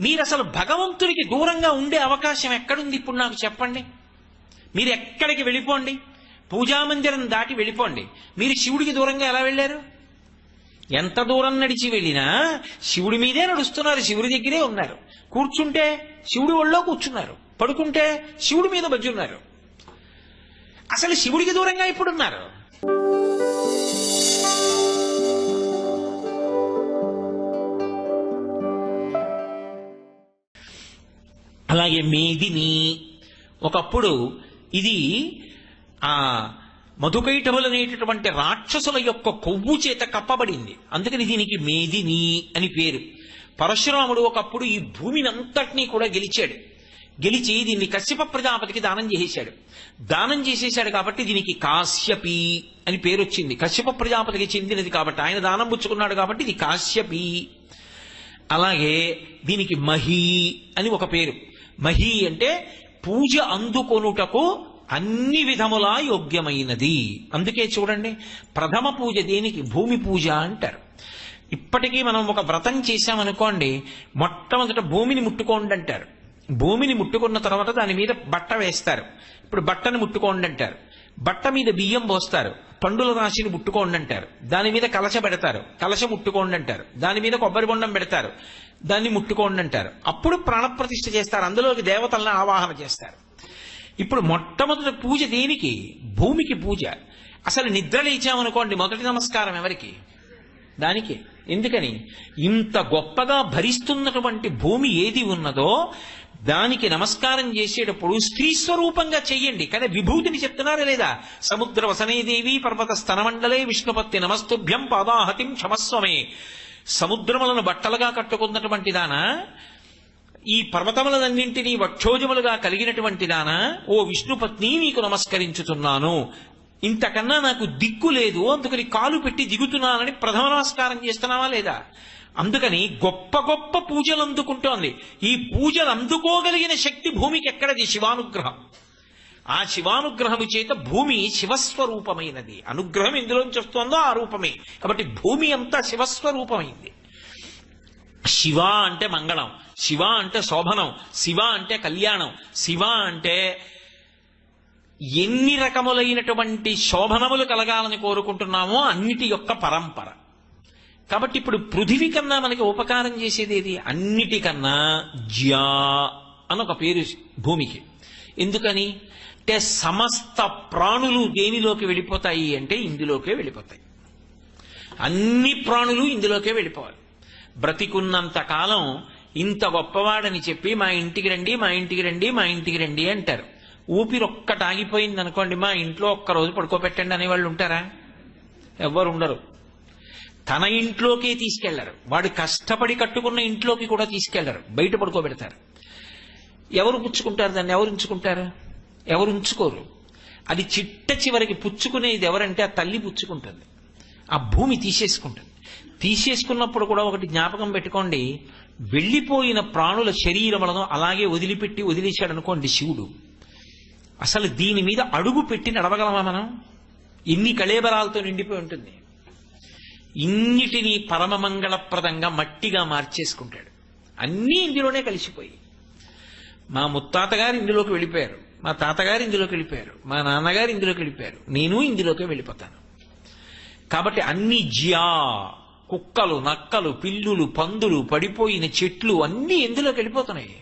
మీరు అసలు భగవంతుడికి దూరంగా ఉండే అవకాశం ఎక్కడుంది ఇప్పుడు నాకు చెప్పండి? మీరు ఎక్కడికి వెళ్ళిపోండి? పూజామందిరం దాటి వెళ్ళిపోండి. మీరు శివుడికి దూరంగా ఎలా వెళ్ళారు? ఎంత దూరం నడిచి వెళ్ళినా శివుడి మీదే నడుస్తున్నారు శివుడి దగ్గరే ఉన్నారు. కూర్చుంటే శివుడి ఒళ్ళో కూర్చున్నారు. పడుకుంటే శివుడి మీద బజ్జున్నారు. అసలు శివుడికి దూరంగా ఇప్పుడున్నారు అలాగే మేదిని ఒకప్పుడు ఇది ఆ మధుకైటములు అనేటటువంటి రాక్షసుల యొక్క కొవ్వు చేత కప్పబడింది. అందుకని దీనికి మేదిని అని పేరు. పరశురాముడు ఒకప్పుడు ఈ భూమిని అంతటినీ కూడా గెలిచాడు. గెలిచి దీన్ని కశ్యప ప్రజాపతికి దానం చేసేశాడు. దానం చేసేశాడు కాబట్టి దీనికి కాశ్యపి అని పేరు వచ్చింది కశ్యప ప్రజాపతికి చెందినది కాబట్టి ఆయన దానం పుచ్చుకున్నాడు కాబట్టి ఇది కాశ్యపి. అలాగే దీనికి మహి అని ఒక పేరు. మహి అంటే పూజ అందుకొనుటకు అన్ని విధములా యోగ్యమైనది. అందుకే చూడండి ప్రథమ పూజ దేనికి? భూమి పూజ అంటారు. ఇప్పటికీ మనం ఒక వ్రతం చేశామనుకోండి మొట్టమొదట భూమిని ముట్టుకోండి అంటారు. భూమిని ముట్టుకున్న తర్వాత దాని మీద బట్ట వేస్తారు. ఇప్పుడు బట్టను ముట్టుకోండి అంటారు. బట్ట మీద బియ్యం పోస్తారు. పండుల రాశిని ముట్టుకోండి అంటారు. దాని మీద కలశ పెడతారు. కలశ ముట్టుకోండి అంటారు. దాని మీద కొబ్బరి బొండం పెడతారు. దాన్ని ముట్టుకోండి అంటారు. అప్పుడు ప్రాణప్రతిష్ఠ చేస్తారు. అందులోకి దేవతలను ఆవాహన చేస్తారు. ఇప్పుడు మొట్టమొదటి పూజ దేనికి? భూమికి పూజ. అసలు నిద్ర లేచామనుకోండి మొదటి నమస్కారం ఎవరికి? దానికి. ఎందుకని? ఇంత గొప్పగా భరిస్తున్నటువంటి భూమి ఏది ఉన్నదో దానికి నమస్కారం చేసేటప్పుడు స్త్రీ స్వరూపంగా చెయ్యండి. కానీ విభూతిని చెప్తున్నారా లేదా? సముద్ర వసనేదేవి పర్వత స్తనమండలే విష్ణుపత్తి నమస్తుభ్యం పాదాహతిం క్షమస్వమే. సముద్రములను బట్టలుగా కట్టుకున్నటువంటి దానా? ఈ పర్వతములన్నింటినీ వక్షోజములుగా కలిగినటువంటి దానా? ఓ విష్ణుపత్ని నీకు నమస్కరించుతున్నాను. ఇంతకన్నా నాకు దిక్కు లేదు. అందుకని కాలు పెట్టి దిగుతున్నానని ప్రథమ నమస్కారం చేస్తున్నావా లేదా? అందుకని గొప్ప గొప్ప పూజలు అందుకుంటోంది. ఈ పూజలు అందుకోగలిగిన శక్తి భూమికి ఎక్కడది? శివానుగ్రహం. ఆ శివానుగ్రహము చేత భూమి శివస్వరూపమైనది. అనుగ్రహం ఎందులోంచి వస్తుందో ఆ రూపమే. కాబట్టి భూమి అంతా శివస్వరూపమైంది. శివ అంటే మంగళం. శివ అంటే శోభనం. శివ అంటే కళ్యాణం. శివ అంటే ఎన్ని రకములైనటువంటి శోభనములు కలగాలని కోరుకుంటున్నామో అన్నిటి యొక్క పరంపర. కాబట్టి ఇప్పుడు పృథివీ కన్నా మనకి ఉపకారం చేసేది ఏది? అన్నిటికన్నా జ్యా అని ఒక పేరు భూమికి. ఎందుకని? అంటే సమస్త ప్రాణులు దేనిలోకి వెళ్ళిపోతాయి అంటే ఇందులోకే వెళ్ళిపోతాయి. అన్ని ప్రాణులు ఇందులోకే వెళ్ళిపోవాలి. బ్రతికున్నంత కాలం ఇంత గొప్పవాడని చెప్పి మా ఇంటికి రండి మా ఇంటికి రండి మా ఇంటికి రండి అంటారు. ఊపిరి ఒక్కటి ఆగిపోయింది అనుకోండి మా ఇంట్లో ఒక్క రోజు పడుకోబెట్టండి అనేవాళ్ళు ఉంటారా? ఎవ్వరు ఉండరు. తన ఇంట్లోకే తీసుకెళ్ళరు. వాడు కష్టపడి కట్టుకున్న ఇంట్లోకి కూడా తీసుకెళ్ళరు. బయట పడుకోబెడతారు. ఎవరు పుచ్చుకుంటారు దాన్ని? ఎవరు ఉంచుకుంటారు? ఎవరు ఉంచుకోరు. అది చిట్ట చివరికి పుచ్చుకునేది ఎవరంటే ఆ తల్లి పుచ్చుకుంటుంది. ఆ భూమి తీసేసుకుంటుంది. తీసేసుకున్నప్పుడు కూడా ఒకటి జ్ఞాపకం పెట్టుకోండి. వెళ్ళిపోయిన ప్రాణుల శరీరములను అలాగే వదిలిపెట్టి వదిలేశాడు అనుకోండి శివుడు. అసలు దీని మీద అడుగు పెట్టి నడవగలమా మనం? ఇన్ని కళేబరాలతో నిండిపోయి ఉంటుంది. ఇన్నిటినీ పరమమంగళప్రదంగా మట్టిగా మార్చేసుకుంటాడు. అన్నీ ఇందులోనే కలిసిపోయి. మా ముత్తాతగారు ఇందులోకి వెళ్ళిపోయారు. మా తాతగారు ఇందులోకి వెళ్ళిపోయారు. మా నాన్నగారు ఇందులోకి వెళ్ళిపోయారు. నేను ఇందులోకి వెళ్ళిపోతాను. కాబట్టి అన్ని జియా కుక్కలు నక్కలు పిల్లులు పందులు పడిపోయిన చెట్లు అన్నీ ఎందులోకి వెళ్ళిపోతున్నాయి.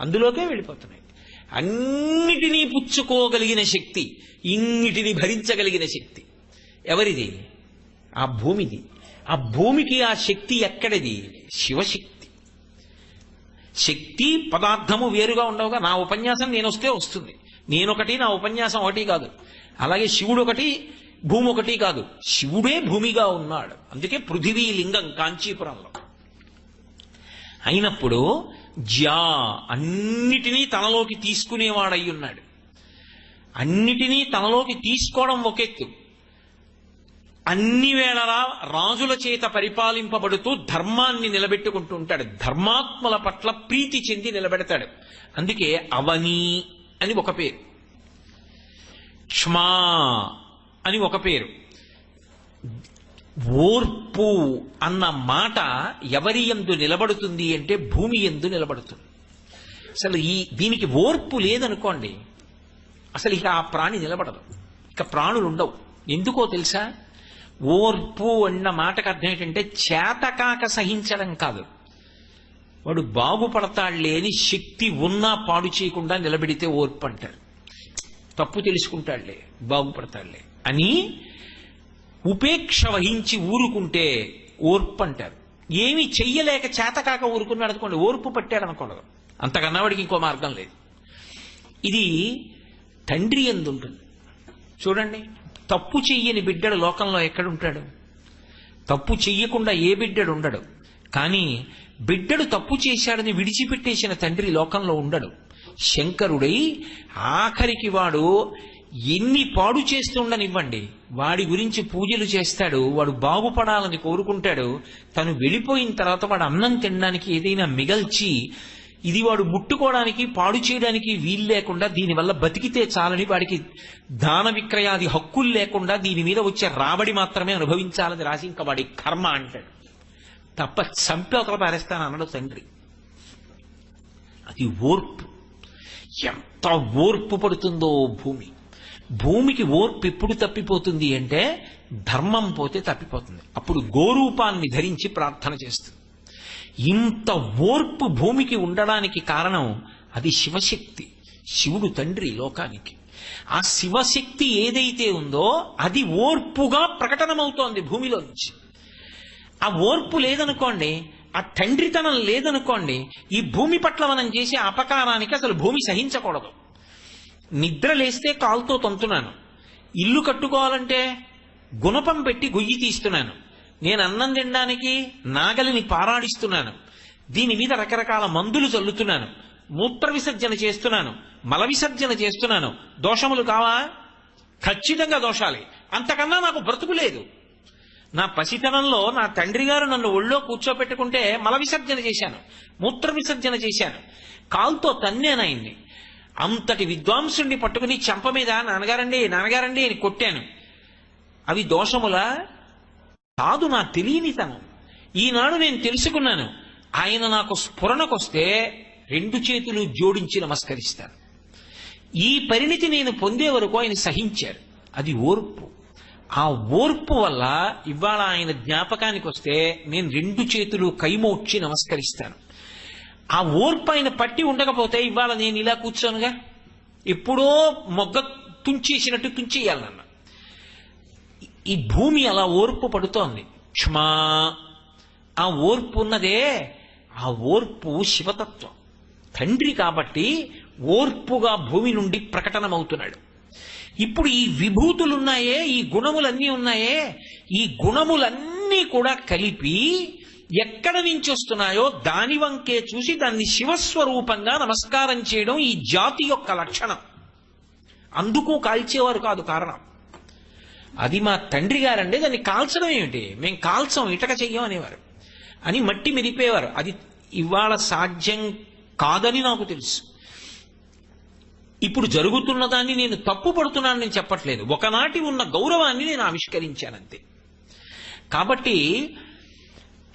అందులోకే వెళ్ళిపోతున్నాయి. అన్నిటినీ పుచ్చుకోగలిగిన శక్తి ఇన్నిటిని భరించగలిగిన శక్తి ఎవరిది? ఆ భూమిది. ఆ భూమికి ఆ శక్తి ఎక్కడిది? శివశక్తి. శక్తి పదార్థము వేరుగా ఉండవుగా. నా ఉపన్యాసం నేను వస్తే వస్తుంది. నేనొకటి నా ఉపన్యాసం ఒకటి కాదు. అలాగే శివుడు ఒకటి భూమి ఒకటి కాదు. శివుడే భూమిగా ఉన్నాడు. అందుకే పృథివీ లింగం కాంచీపురంలో. అయినప్పుడు జ్యా అన్నిటినీ తనలోకి తీసుకునేవాడై ఉన్నాడు అన్నిటినీ తనలోకి తీసుకోవడం ఒకెత్తు. అన్ని వేళలా రాజుల చేత పరిపాలింపబడుతూ ధర్మాన్ని నిలబెట్టుకుంటూ ఉంటాడు ధర్మాత్మల పట్ల ప్రీతి చెంది నిలబెడతాడు. అందుకే అవని అని ఒక పేరు. క్ష్మా అని ఒక పేరు. ఓర్పు అన్న మాట ఎవరి ఎందు నిలబడుతుంది అంటే భూమి ఎందు నిలబడుతుంది. అసలు ఈ దీనికి ఓర్పు లేదనుకోండి అసలు ఇక ఆ ప్రాణి నిలబడదు. ఇక ప్రాణులు ఉండవు ఎందుకో తెలుసా? ఓర్పు అన్న మాటకు అర్థం ఏంటంటే చేతకాక సహించడం కాదు. వాడు బాగుపడతాడులే అని శక్తి ఉన్నా పాడు చేయకుండా నిలబెడితే ఓర్పు అంటారు. తప్పు తెలుసుకుంటాడులే బాగుపడతాడులే అని ఉపేక్ష వహించి ఊరుకుంటే ఓర్పు అంటారు. ఏమి చెయ్యలేక చేతకాక ఊరుకున్నాడు అనుకోండి ఓర్పు పట్టాడు అనకూడదు అంతకన్నా వాడికి ఇంకో మార్గం లేదు. ఇది తండ్రి ఎందుంటుంది? చూడండి. తప్పు చెయ్యని బిడ్డడు లోకంలో ఎక్కడుంటాడు? తప్పు చెయ్యకుండా ఏ బిడ్డడు ఉండడు. కానీ బిడ్డడు తప్పు చేశాడని విడిచిపెట్టేసిన తండ్రి లోకంలో ఉండడు. శంకరుడై ఆఖరికి వాడు ఎన్ని పాడు చేస్తుండనివ్వండి. వాడి గురించి పూజలు చేస్తాడు వాడు బాగుపడాలని కోరుకుంటాడు. తను వెళ్ళిపోయిన తర్వాత వాడు అన్నం తినడానికి ఏదైనా మిగల్చి ఇది వాడు ముట్టుకోవడానికి పాడు చేయడానికి వీలు లేకుండా దీనివల్ల బతికితే చాలని వాడికి దాన విక్రయాది హక్కులు లేకుండా దీని మీద వచ్చే రాబడి మాత్రమే అనుభవించాలని రాసి ఇంకా వాడి కర్మ అంటాడు. తప్ప చంపి ఒకరు పారేస్తాను అన్నాడు తండ్రి. అది ఓర్పు. ఎంత ఓర్పు పడుతుందో భూమి. భూమికి ఓర్పు ఎప్పుడు తప్పిపోతుంది అంటే ధర్మం పోతే తప్పిపోతుంది. అప్పుడు గోరూపాన్ని ధరించి ప్రార్థన చేస్తుంది. ఇంత ఓర్పు భూమికి ఉండడానికి కారణం అది శివశక్తి. శివుడు తండ్రి లోకానికి. ఆ శివశక్తి ఏదైతే ఉందో అది ఓర్పుగా ప్రకటనమవుతోంది భూమిలో నుంచి ఆ ఓర్పు లేదనుకోండి ఆ తండ్రితనం లేదనుకోండి ఈ భూమి పట్ల మనం చేసే అపకారానికి అసలు భూమి సహించకూడదు. నిద్ర లేస్తే కాలుతో తంతున్నాను. ఇల్లు కట్టుకోవాలంటే గుణపం పెట్టి గొయ్యి తీస్తున్నాను. నేను అన్నం తినడానికి నాగలిని పారాడిస్తున్నాను. దీని మీద రకరకాల మందులు చల్లుతున్నాను. మూత్ర విసర్జన చేస్తున్నాను. మల విసర్జన చేస్తున్నాను. దోషములు కావా? ఖచ్చితంగా దోషాలే. అంతకన్నా నాకు బ్రతుకు లేదు. నా పసితనంలో నా తండ్రి గారు నన్ను ఒళ్ళో కూర్చోపెట్టుకుంటే మల విసర్జన చేశాను. మూత్ర విసర్జన చేశాను. కాల్తో తన్నేనాయన్ని అంతటి విద్వాంసుడిని పట్టుకుని చెంప మీద నాన్నగారండి నాన్నగారండి అని కొట్టాను. అవి దోషములా? కాదు నా తెలియనితనం ఈనాడు నేను తెలుసుకున్నాను. ఆయన నాకు స్ఫురణకొస్తే రెండు చేతులు జోడించి నమస్కరిస్తాను. ఈ పరిణితి నేను పొందే వరకు ఆయన సహించారు. అది ఓర్పు. ఆ ఓర్పు వల్ల ఇవాళ ఆయన జ్ఞాపకానికి వస్తే నేను రెండు చేతులు కైమోడ్చి నమస్కరిస్తాను. ఆ ఓర్పు ఆయన పట్టి ఉండకపోతే ఇవాళ నేను ఇలా కూర్చోనుగా? ఎప్పుడో మొగ్గ తుంచేసినట్టు తుంచేయాలి నన్ను. ఈ భూమి అలా ఓర్పు పడుతోంది. క్షమా. ఆ ఓర్పు ఉన్నదే ఆ ఓర్పు శివతత్వం. తండ్రి కాబట్టి ఓర్పుగా భూమి నుండి ప్రకటనమవుతున్నాడు. ఇప్పుడు ఈ విభూతులున్నాయే ఈ గుణములన్నీ ఉన్నాయే ఈ గుణములన్నీ కూడా కలిపి ఎక్కడ నుంచి వస్తున్నాయో దాని వంకే చూసి దాన్ని శివస్వరూపంగా నమస్కారం చేయడం ఈ జాతి యొక్క లక్షణం. అందుకు కాల్చేవారు కాదు కారణం. అది మా తండ్రి గారండి దాన్ని కాల్చడం ఏమిటి? మేము కాల్చం ఇటక చెయ్యం అనేవారు. అని మట్టి మెరిపేవారు అది ఇవాళ సాధ్యం కాదని నాకు తెలుసు. ఇప్పుడు జరుగుతున్న దాన్ని నేను తప్పు పడుతున్నాను నేను చెప్పట్లేదు. ఒకనాటి ఉన్న గౌరవాన్ని నేను ఆవిష్కరించానంతే. కాబట్టి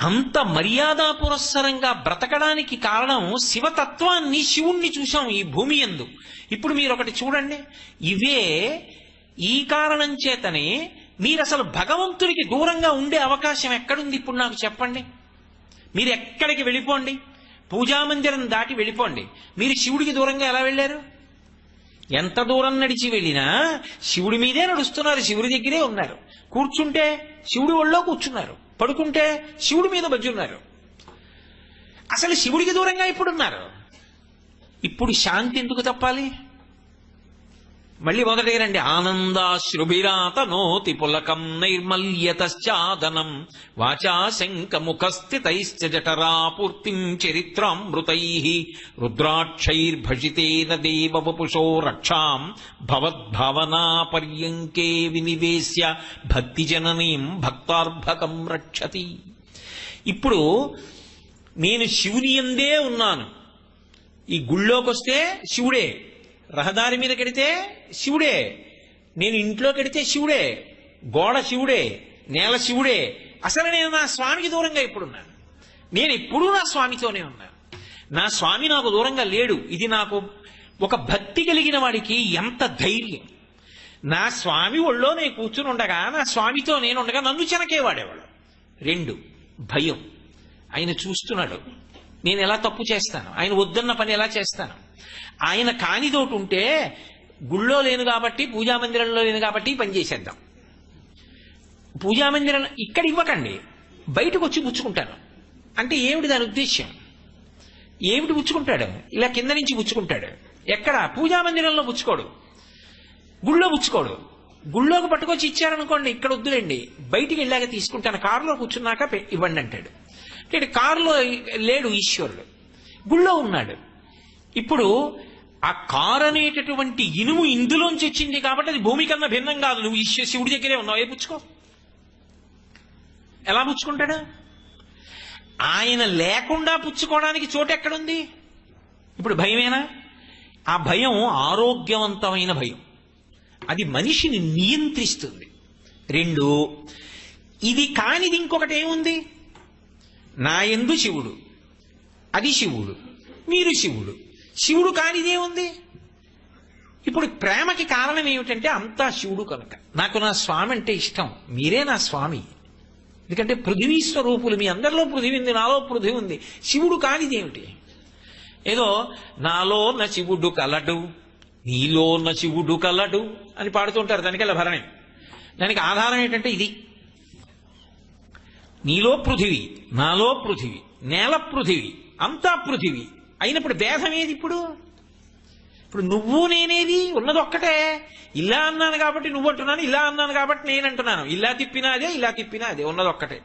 అంత మర్యాదా పురస్సరంగా బ్రతకడానికి కారణం శివతత్వాన్ని శివుణ్ణి చూశాం ఈ భూమి ఎందు ఇప్పుడు మీరు ఒకటి చూడండి. ఇవే ఈ కారణం చేతనే మీరు అసలు భగవంతుడికి దూరంగా ఉండే అవకాశం ఎక్కడుంది ఇప్పుడు నాకు చెప్పండి. మీరు ఎక్కడికి వెళ్ళిపోండి? పూజామందిరం దాటి వెళ్ళిపోండి. మీరు శివుడికి దూరంగా ఎలా వెళ్ళారు? ఎంత దూరం నడిచి వెళ్ళినా శివుడి మీదే నడుస్తున్నారు శివుడి దగ్గరే ఉన్నారు. కూర్చుంటే శివుడి ఒళ్ళో కూర్చున్నారు. పడుకుంటే శివుడి మీద బజ్జున్నారు. అసలు శివుడికి దూరంగా ఇప్పుడున్నారు? ఇప్పుడు శాంతి ఎందుకు తప్పాలి? మళ్ళీ మొదటి రండి. ఆనందాశ్రుభిరాత నోతి పులకం నైర్మల్యతశ్చాదనం వాచా శంకముఖస్థితైశ్చ జఠరాపూర్తిం చరిత్రామృతై రుద్రాక్షైర్భషితేన దేవవపుషో రక్షాం భవద్భావనా పర్యంకే వినివేశ్య భక్తిజననీం భక్తార్భకం రక్షతి. ఇప్పుడు నేను శివుని ఎందే ఉన్నాను. ఈ గుళ్ళోకొస్తే శివుడే. రహదారి మీద కడితే శివుడే నేను ఇంట్లో కడితే శివుడే గోడ శివుడే నేల శివుడే. అసలు నేను నా స్వామికి దూరంగా ఇప్పుడున్నాను నేను ఎప్పుడూ నా స్వామితోనే ఉన్నాను. నా స్వామి నాకు దూరంగా లేడు. ఇది నాకు ఒక భక్తి కలిగిన వాడికి ఎంత ధైర్యం. నా స్వామి ఒళ్ళో నేను కూర్చుని ఉండగా నా స్వామితో నేను ఉండగా నన్ను చెనకేవాడేవాడు. రెండు భయం. ఆయన చూస్తున్నాడు. నేను ఎలా తప్పు చేస్తాను? ఆయన వద్దన్న పని ఎలా చేస్తాను? ఆయన కానిదోటి ఉంటే గుళ్ళో లేను కాబట్టి పూజా మందిరంలో లేను కాబట్టి పనిచేసేద్దాం. పని చేసేద్దాం పూజా మందిరం ఇక్కడ ఇవ్వకండి. బయటకు వచ్చి పుచ్చుకుంటాను అంటే ఏమిటి దాని ఉద్దేశ్యం? ఏమిటి పుచ్చుకుంటాడు? ఇలా కింద నుంచి పుచ్చుకుంటాడు. ఎక్కడ? పూజా మందిరంలో పుచ్చుకోడు. గుళ్ళో పుచ్చుకోడు. గుళ్ళోకి పట్టుకొచ్చి ఇచ్చారనుకోండి ఇక్కడ వద్దులేండి. బయటికి వెళ్ళాక తీసుకుంటాను. కారులో కూర్చున్నాక ఇవ్వండి అంటాడు. అంటే కారులో లేడు ఈశ్వరుడు. గుళ్ళో ఉన్నాడు. ఇప్పుడు ఆ కారు అనేటటువంటి ఇనుము ఇందులోంచి వచ్చింది కాబట్టి అది భూమి కన్నా భిన్నం కాదు. నువ్వు ఈశ్వ శివుడి దగ్గరే ఉన్నావు. ఏ పుచ్చుకో? ఎలా పుచ్చుకుంటాడు? ఆయన లేకుండా పుచ్చుకోవడానికి చోటు ఎక్కడుంది? ఇప్పుడు భయమేనా? ఆ భయం ఆరోగ్యవంతమైన భయం. అది మనిషిని నియంత్రిస్తుంది. రెండు ఇది కానిది ఇంకొకటి ఏముంది? నా ఎందు శివుడు. అది శివుడు. మీరు శివుడు. శివుడు కానిదేముంది ఇప్పుడు ప్రేమకి కారణం ఏమిటంటే అంతా శివుడు కనుక. నాకు నా స్వామి అంటే ఇష్టం. మీరే నా స్వామి. ఎందుకంటే పృథివీ స్వరూపులు మీ అందరిలో పృథివీ ఉంది నాలో పృథివీ ఉంది. శివుడు కానిదేమిటి ఏదో నాలో నా శివుడు కలడు నీలో నా శివుడు కలడు అని పాడుతుంటారు. దానికల్లా భరణి. దానికి ఆధారం ఏంటంటే ఇది. నీలో పృథివీ నాలో పృథివీ నేల పృథివీ అంతా పృథివీ. అయినప్పుడు భేదం ఏది ఇప్పుడు? ఇప్పుడు నువ్వు నేనేది ఉన్నది ఒక్కటే. ఇలా అన్నాను కాబట్టి నువ్వు అంటున్నాను ఇలా అన్నాను కాబట్టి నేను అంటున్నాను. ఇలా తిప్పినా అదే ఇలా తిప్పినా అదే ఉన్నది ఒక్కటే.